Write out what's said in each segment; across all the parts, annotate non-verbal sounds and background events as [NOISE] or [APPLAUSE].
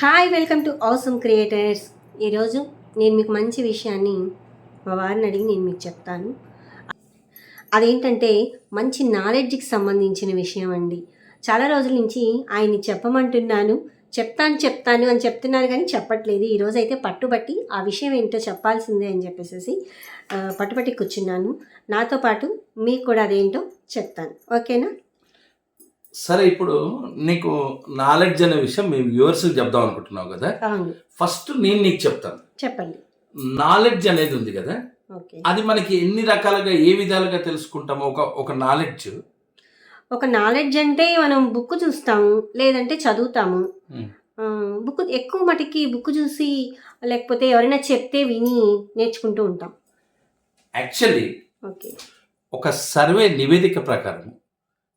Hi welcome to awesome creators ఈరోజు నేను మీకు మంచి విషయాన్ని మా వారిని అడిగి నేను మీకు చెప్తాను. అదేంటంటే మంచి నాలెడ్జ్కి సంబంధించిన విషయం అండి. చాలా రోజుల నుంచి ఆయన్ని చెప్పమంటున్నాను చెప్తాను చెప్తాను అని చెప్తున్నారు కానీ చెప్పట్లేదు. ఈరోజు అయితే పట్టుబట్టి ఆ విషయం ఏంటో చెప్పాల్సిందే అని చెప్పేసి పట్టుబట్టి కూర్చున్నాను. నాతో పాటు మీకు కూడా అదేంటో చెప్తాను. ఓకేనా? సరే ఇప్పుడు నీకు నాలెడ్జ్ అనే విషయం మీ వ్యూవర్స్కి చెప్దాం అనుకుంటున్నావు కదా? ఫస్ట్ నేను నీకు చెప్తాను. చెప్పండి. నాలెడ్జ్ అనేది ఉంది కదా? అది మనకి ఎన్ని రకాలుగా ఏ విధాలుగా తెలుసుకుంటామో? ఒక ఒక నాలెడ్జ్ ఒక నాలెడ్జ్ అంటే మనం బుక్ చూస్తాము లేదంటే చదువుతాము. బుక్ ఎక్కువ మటుకి బుక్ చూసి లేకపోతే ఎవరైనా చెప్తే విని నేర్చుకుంటూ ఉంటాం. Actually okay. ఒక సర్వే నివేదిక ప్రకారం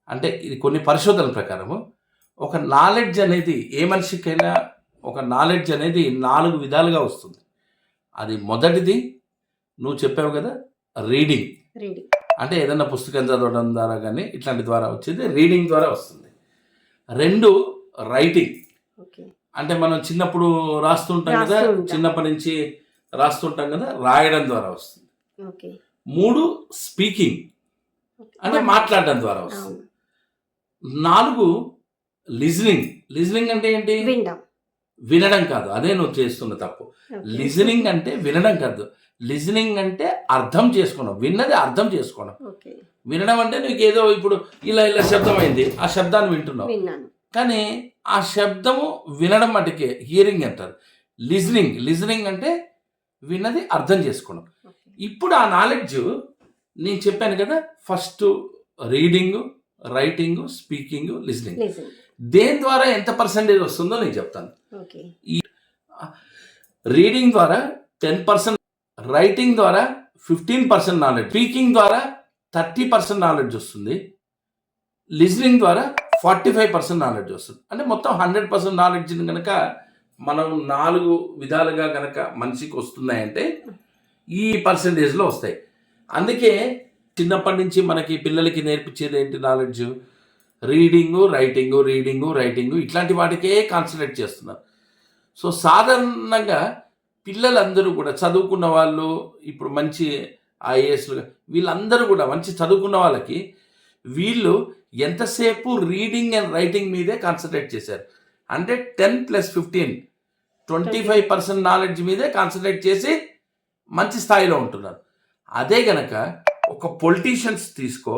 అంటే ఇది కొన్ని పరిశోధనల ప్రకారము ఒక నాలెడ్జ్ అనేది ఏ మనిషికైనా ఒక నాలెడ్జ్ అనేది నాలుగు విధాలుగా వస్తుంది. అది మొదటిది నువ్వు చెప్పావు కదా రీడింగ్ రెడీ అంటే ఏదైనా పుస్తకం చదవడం ద్వారా కానీ ఇట్లాంటి ద్వారా వచ్చేది రీడింగ్ ద్వారా వస్తుంది. రెండు రైటింగ్ అంటే మనం చిన్నప్పుడు రాస్తుంటాం కదా. చిన్నప్పటి నుంచి రాస్తుంటాం కదా రాయడం ద్వారా వస్తుంది. మూడు స్పీకింగ్ అంటే మాట్లాడడం ద్వారా వస్తుంది. నాలుగు లిజనింగ్. లిజనింగ్ అంటే ఏంటి? వినడం. కాదు. అదే నువ్వు చేస్తున్న తప్పు. లిజనింగ్ అంటే వినడం కాదు. లిజనింగ్ అంటే అర్థం చేసుకోవడం. విన్నది అర్థం చేసుకోవడం. వినడం అంటే నీకు ఏదో ఇప్పుడు ఇలా ఇలా శబ్దం అయింది ఆ శబ్దాన్ని వింటున్నావు. కానీ ఆ శబ్దము వినడం మటుకే హియరింగ్ అంటారు. లిజనింగ్. లిజనింగ్ అంటే విన్నది అర్థం చేసుకోవడం. ఇప్పుడు ఆ నాలెడ్జ్ నేను చెప్పాను కదా first reading writing speaking listening. Listen దేని ద్వారా ఎంత పర్సెంటేజ్ వస్తుందో నేను చెప్తాను. ఓకే. రీడింగ్ ద్వారా టెన్ పర్సెంట్ రైటింగ్ ద్వారా ఫిఫ్టీన్ పర్సెంట్ నాలెడ్జ్ స్పీకింగ్ ద్వారా థర్టీ పర్సెంట్ నాలెడ్జ్ వస్తుంది. లిజనింగ్ ద్వారా ఫార్టీ ఫైవ్ పర్సెంట్ నాలెడ్జ్ వస్తుంది. అంటే మొత్తం హండ్రెడ్ పర్సెంట్ నాలెడ్జ్ని కనుక మనం నాలుగు విధాలుగా కనుక మనిషికి వస్తున్నాయంటే ఈ పర్సంటేజ్లో వస్తాయి. అందుకే చిన్నప్పటి నుంచి మనకి పిల్లలకి నేర్పించేది ఏంటి knowledge? Reading writing reading writing ఇట్లాంటి వాటికే కాన్సన్ట్రేట్ చేస్తున్నారు. సో సాధారణంగా పిల్లలందరూ కూడా చదువుకున్న వాళ్ళు ఇప్పుడు మంచి ఐఏఎస్లు వీళ్ళందరూ కూడా మంచి చదువుకున్న వాళ్ళకి వీళ్ళు ఎంతసేపు రీడింగ్ అండ్ రైటింగ్ మీదే కాన్సన్ట్రేట్ చేశారు. అంటే ten plus fifteen twenty five percent knowledge మీదే కాన్సన్ట్రేట్ చేసి మంచి స్థాయిలో ఉంటున్నారు. అదే గనక ఒక పొలిటీషియన్స్ తీసుకో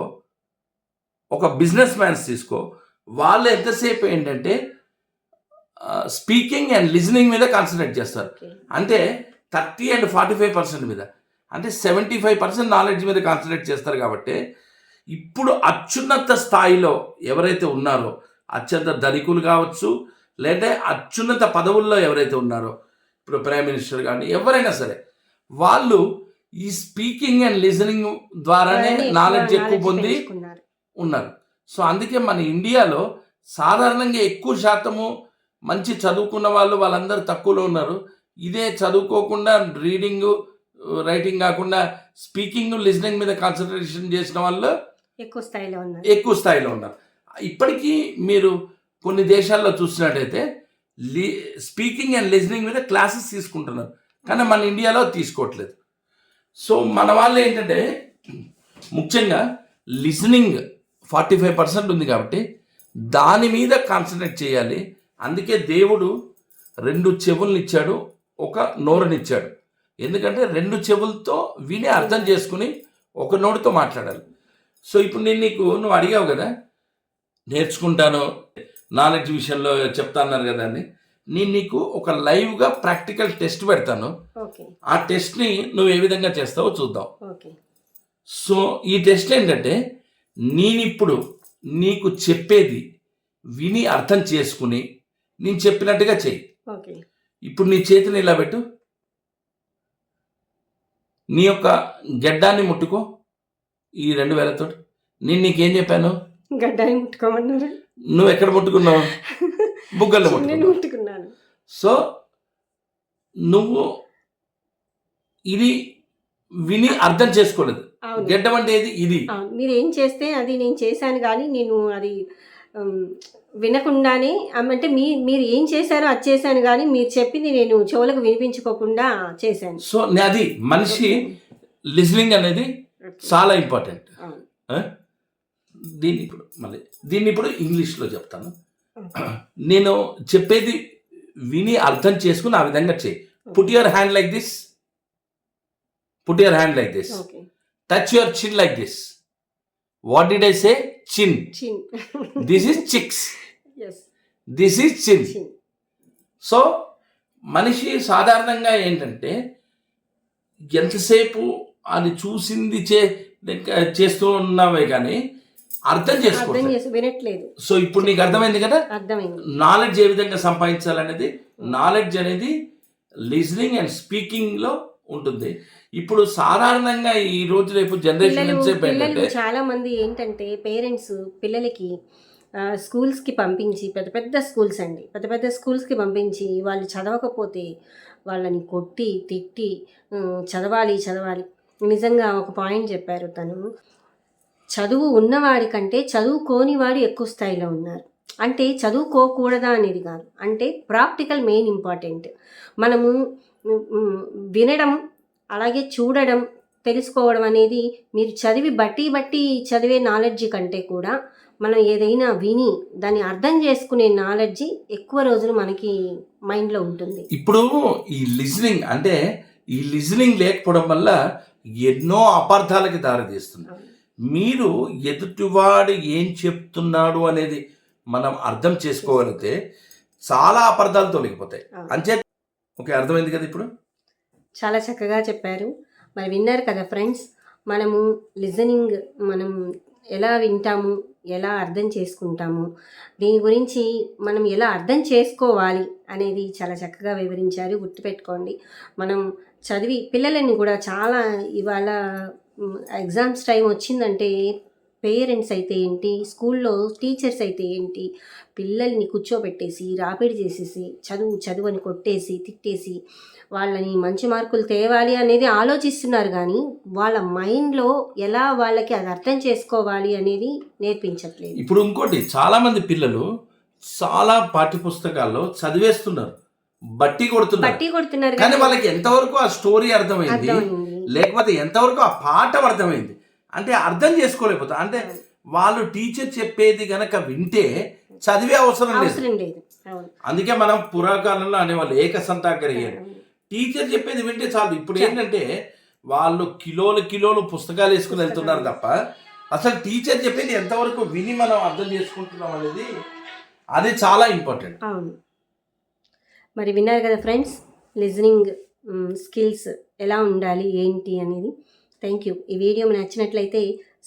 ఒక బిజినెస్ మ్యాన్స్ తీసుకో వాళ్ళు ఎంతసేపు ఏంటంటే స్పీకింగ్ అండ్ లిజనింగ్ మీద కాన్సన్ట్రేట్ చేస్తారు. అంటే thirty and forty five percent మీద. అంటే సెవెంటీ ఫైవ్ పర్సెంట్ నాలెడ్జ్ మీద కాన్సన్ట్రేట్ చేస్తారు కాబట్టి ఇప్పుడు అత్యున్నత స్థాయిలో ఎవరైతే ఉన్నారో అత్యంత ధనికులు కావచ్చు లేదా అత్యున్నత పదవుల్లో ఎవరైతే ఉన్నారో ఇప్పుడు ప్రైమ్ మినిస్టర్ కానీ ఎవరైనా సరే వాళ్ళు ఈ స్పీకింగ్ అండ్ లిజనింగ్ ద్వారానే నాలెడ్జ్ ఎక్కువ పొంది. ఉన్నారు. సో అందుకే మన ఇండియాలో సాధారణంగా ఎక్కువ శాతము మంచి చదువుకున్న వాళ్ళు వాళ్ళందరూ తక్కువలో ఉన్నారు. ఇదే చదువుకోకుండా రీడింగ్ రైటింగ్ కాకుండా స్పీకింగ్ లిజనింగ్ మీద కాన్సన్ట్రేషన్ చేసిన వాళ్ళు ఎక్కువ స్థాయిలో ఉన్నారు. ఎక్కువ స్థాయిలో ఉన్నారు. ఇప్పటికీ మీరు కొన్ని దేశాల్లో చూసినట్టయితే లి స్పీకింగ్ అండ్ లిజనింగ్ మీద క్లాసెస్ తీసుకుంటున్నారు. కానీ మన ఇండియాలో తీసుకోవట్లేదు. సో మన వాళ్ళు ఏంటంటే ముఖ్యంగా లిసనింగ్ ఫార్టీ ఫైవ్ పర్సెంట్ ఉంది కాబట్టి దాని మీద కాన్సన్ట్రేట్ చేయాలి. అందుకే దేవుడు రెండు చెవుల్ని ఇచ్చాడు ఒక నోరునిచ్చాడు ఎందుకంటే రెండు చెవులతో విని అర్థం చేసుకుని ఒక నోటితో మాట్లాడాలి. సో ఇప్పుడు నేను నీకు నువ్వు అడిగావు కదా నేర్చుకుంటాను నాలెడ్జ్ విషయంలో చెప్తా అన్నారు కదా అని. నేను నీకు ఒక లైవ్గా ప్రాక్టికల్ టెస్ట్ పెడతాను. ఆ టెస్ట్ని నువ్వు ఏ విధంగా చేస్తావో చూద్దాం. సో ఈ టెస్ట్ ఏంటంటే నేనిప్పుడు నీకు చెప్పేది విని అర్థం చేసుకుని నేను చెప్పినట్టుగా చెయ్యి ఇప్పుడు నీ చేతిని ఇలా పెట్టు. నీ యొక్క గెడ్డాన్ని ముట్టుకో. ఈ రెండు వేలతో నేను నీకేం చెప్పాను? గడ్డాన్ని ముట్టుకోమన్నారు. నువ్వు ఎక్కడ ముట్టుకున్నావు? [LAUGHS] బుగ్గల్లో నేను ముట్టుకున్నావు ముట్టుకున్నాను సో నువ్వు ఇది విని అర్థం చేసుకోలేదు. గెడ్డం అంటే ఏది? ఇది. మీరు ఏం చేస్తే అది నేను చేశాను కానీ నేను అది వినకుండానే అంటే మీ మీరు ఏం చేశారో అది చేశాను కానీ మీరు చెప్పింది నేను చెవులకు వినిపించుకోకుండా చేశాను. సో అది మనిషి లిజనింగ్ అనేది చాలా ఇంపార్టెంట్. దీన్ని ఇప్పుడు మళ్ళీ దీన్ని ఇప్పుడు ఇంగ్లీష్లో చెప్తాను. నేను చెప్పేది విని అర్థం చేసుకుని ఆ విధంగా చేయి. Put your hand like this put your hand like this touch your chin like this what did I say chin this is cheeks this is chin so మనిషి సాధారణంగా ఏంటంటే ఎంతసేపు అది చూసింది చే చేస్తూ ఉన్నావే కానీ అర్థం అర్థం చేసుకోవాలి చేసి వినట్లేదు. సో ఇప్పుడు నీకు అర్థమైంది కదా? అర్థమైంది. నాలెడ్జ్ ఏ విధంగా సంపాదించాలనేది నాలెడ్జ్ అనేది లిజనింగ్ అండ్ స్పీకింగ్లో ఉంటుంది. ఇప్పుడు సాధారణంగా ఈ రోజు రేపు జనరేషన్ చాలా మంది ఏంటంటే పేరెంట్స్ పిల్లలకి స్కూల్స్కి పంపించి పెద్ద పెద్ద స్కూల్స్ అండి. పెద్ద పెద్ద స్కూల్స్కి పంపించి వాళ్ళు చదవకపోతే వాళ్ళని కొట్టి తిట్టి చదవాలి చదవాలి. నిజంగా ఒక పాయింట్ చెప్పారు తను. చదువు ఉన్నవాడి కంటే చదువుకోని వాడు ఎక్కువ స్థాయిలో ఉన్నారు. అంటే చదువుకోకూడదా అనేది కాదు. అంటే ప్రాక్టికల్ మెయిన్ ఇంపార్టెంట్. మనము వినడం అలాగే చూడడం తెలుసుకోవడం అనేది మీరు చదివి బట్టి బట్టి చదివే నాలెడ్జ్ కంటే కూడా మనం ఏదైనా విని దాన్ని అర్థం చేసుకునే నాలెడ్జ్ ఎక్కువ రోజులు మనకి మైండ్లో ఉంటుంది. ఇప్పుడు ఈ లిజనింగ్ అంటే ఈ లిజనింగ్ లేకపోవడం వల్ల ఎన్నో అపార్థాలకి దారితీస్తుంది. మీరు ఎదుటివాడు ఏం చెప్తున్నాడు అనేది మనం అర్థం చేసుకోగలిగితే చాలా అపార్థాలు తొలగిపోతాయి. అంచే ఓకే అర్థమైంది కదా ఇప్పుడు? చాలా చక్కగా చెప్పారు. మరి విన్నారు కదా ఫ్రెండ్స్ మనము లిజనింగ్ మనం ఎలా వింటాము ఎలా అర్థం చేసుకుంటాము దీని గురించి మనం ఎలా అర్థం చేసుకోవాలి అనేది చాలా చక్కగా వివరించారు. గుర్తుపెట్టుకోండి. మనం చదివి పిల్లలని కూడా చాలా ఇవాళ ఎగ్జామ్స్ టైం వచ్చిందంటే పేరెంట్స్ అయితే ఏంటి? స్కూల్లో టీచర్స్ అయితే ఏంటి? పిల్లల్ని కూర్చోబెట్టేసి రాపిడి చేసేసి చదువు చదువు అని కొట్టేసి తిట్టేసి వాళ్ళని మంచి మార్కులు తేవాలి అనేది ఆలోచిస్తున్నారు కానీ వాళ్ళ మైండ్లో ఎలా వాళ్ళకి అది అర్థం చేసుకోవాలి అనేది నేర్పించట్లేదు. ఇప్పుడు ఇంకోటి చాలా మంది పిల్లలు చాలా పాఠ్యపుస్తకాల్లో చదివేస్తున్నారు బట్టి కొడుతున్నారు. బట్టి కొడుతున్నారు కానీ వాళ్ళకి ఎంతవరకు ఆ స్టోరీ అర్థమైంది. లేకపోతే ఎంతవరకు ఆ పాఠం అర్థమైంది? అంటే అర్థం చేసుకోలేకపోతా. అంటే వాళ్ళు టీచర్ చెప్పేది గనక వింటే చదివే అవసరం లేదు. అందుకే మనం పురాకాలంలో అనేవాళ్ళు ఏకసంతాగ్రహీయులు టీచర్ చెప్పేది వింటే చాలు. ఇప్పుడు ఏంటంటే వాళ్ళు కిలోలు కిలోలు పుస్తకాలు వేసుకుని వెళ్తున్నారు తప్ప అసలు టీచర్ చెప్పేది ఎంతవరకు విని మనం అర్థం చేసుకుంటున్నాం అనేది అది చాలా ఇంపార్టెంట్. అవును. మరి విన్నారు కదా ఫ్రెండ్స్ లిజనింగ్ స్కిల్స్ ఎలా ఉండాలి ఏంటి అనేది. థ్యాంక్ యూ ఈ వీడియో నచ్చినట్లయితే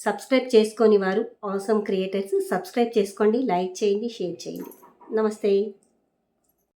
సబ్స్క్రైబ్ చేసుకొని వారు. ఆసమ్ క్రియేటర్స్ సబ్స్క్రైబ్ చేసుకోండి లైక్ చేయండి షేర్ చేయండి. నమస్తే.